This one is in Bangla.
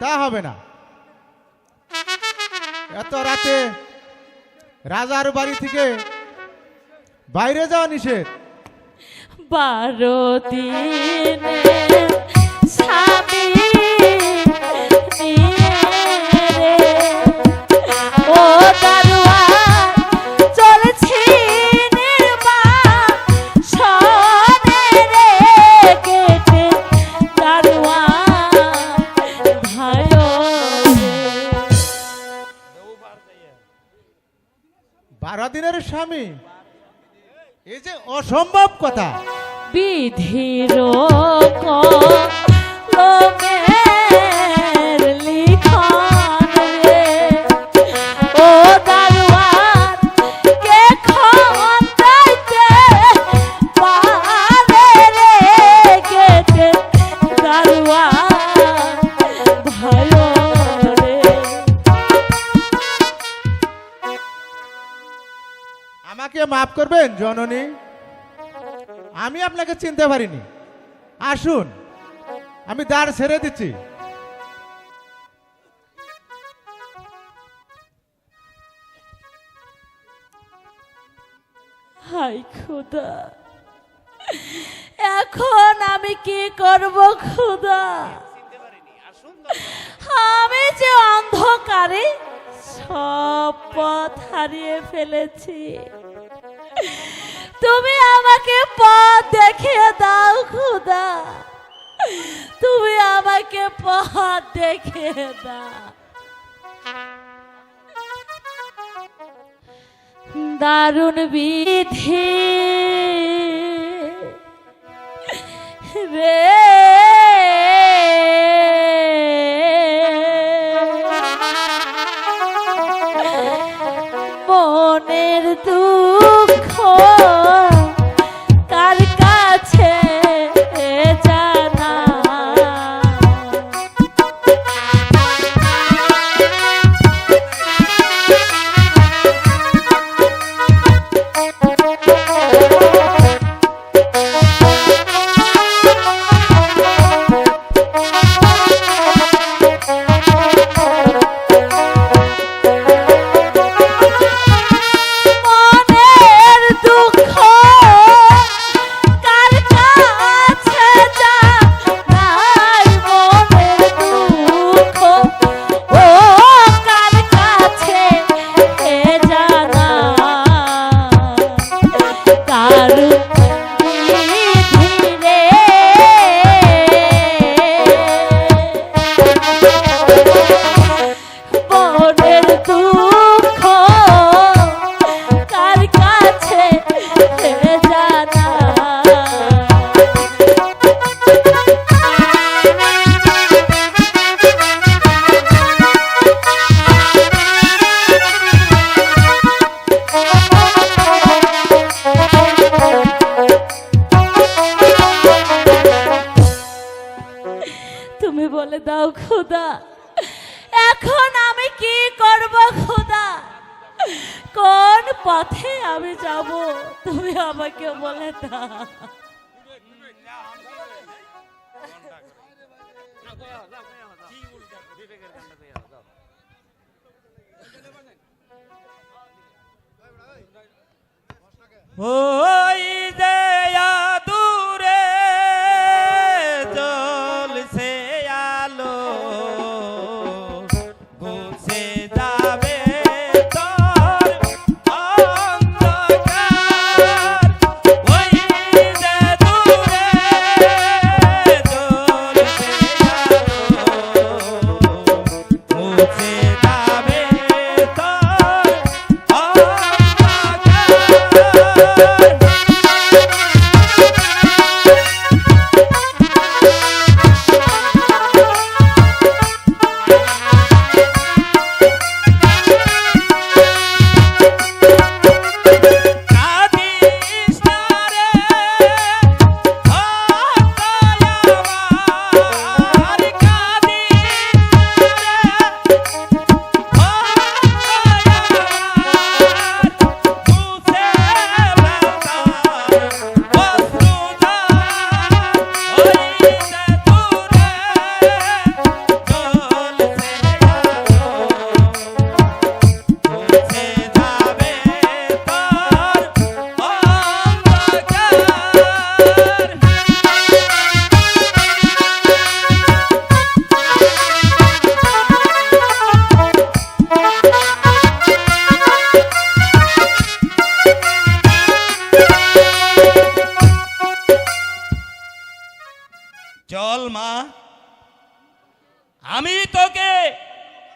তা হবে না। এত রাতে রাজার বাড়ি থেকে বাইরে যাওয়া নিষেধ। বারো দিনে বারো দিনের স্বামী। এই যে অসম্ভব কথা। বিধির আমাকে মাফ করবেন, জননী? আমি আপনাকে চিনতে পারিনি। আসুন, আমি দ্বার ছেড়ে দিচ্ছি। হাই এখন আমি কি করব, খুদা? আমি যে অন্ধকারে সব পথ হারিয়ে ফেলেছি। তুমি আমাকে পথ দেখিয়ে দাও, খুদা। তুমি আমাকে পথ দেখিয়ে দাও। দারুণ বিধি। রে। মনের তুমি বলে দাও খোদা, এখন আমি কি করব খোদা? কোন পথে আমি যাব, তুমি আমাকে বলে দাও। ওই